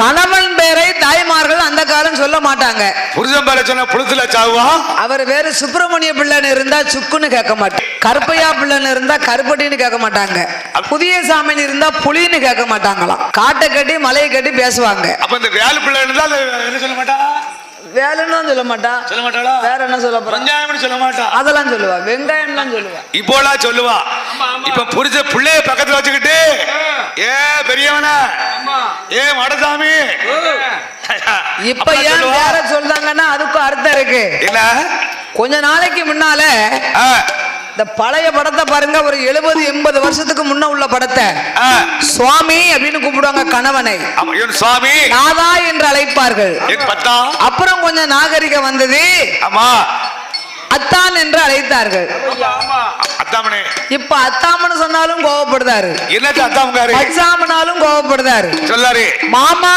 கணவன் பேரை தாய்மார்கள் அந்த காலம் சொல்ல மாட்டாங்க. புருஷன் பேர சொன்ன புழுத்துல சாவுவா? அவர் வேறு சுப்பிரமணிய பிள்ளைன்னு இருந்தா சுக்குன்னு கேட்க மாட்டாங்க கருப்பையா பிள்ளைன்னு இருந்தா கருப்பட்டின்னு கேட்க மாட்டாங்க. புதிய சாமின்னு இருந்தா புலின்னு கேட்க மாட்டாங்களாம். காட்டை கட்டி மலையை கட்டி பேசுவாங்க. அப்ப இந்த வேலு பிள்ளை இருந்தா என்ன சொல்ல மாட்டா? வேலைன்னு சொல்ல மாட்டா. சொல்ல மாட்டாளா? வேற என்ன சொல்ல போறாங்க வெங்காயம்னு சொல்ல மாட்டா. அதெல்லாம் சொல்லுவா. வெங்காயம்லாம் சொல்லுவா. இப்போலாம் சொல்லுவா. இப்ப புரிச்ச பிள்ளைய பக்கத்துல வச்சுக்கிட்டு ஏ மடசாமி. இப்ப ஏன். வேற சொல்றாங்கன்னா அதுக்கும் அர்த்தம் இருக்கு. என்ன கொஞ்ச நாளைக்கு முன்னால இந்த பழைய படத்தை பாருங்க ஒரு எழுபது எண்பது வருஷத்துக்கு முன்ன உள்ள படத்தை. சுவாமி அப்படின்னு கூப்பிடுவாங்க கணவனை. சுவாமி. நாதா என்று அழைப்பார்கள். அப்புறம் கொஞ்சம் நாகரிகம் வந்தது. ஆமா. அத்தான் என்று அழைத்தார்கள். அத்தாமனே. இப்ப அத்தாமன்னு சொன்னாலும் கோவப்படுதாரு. என்னது அத்தாமுக்காரு அச்சாமனாலும் கோவப்படுதாரு. சொல்லாரு. மாமா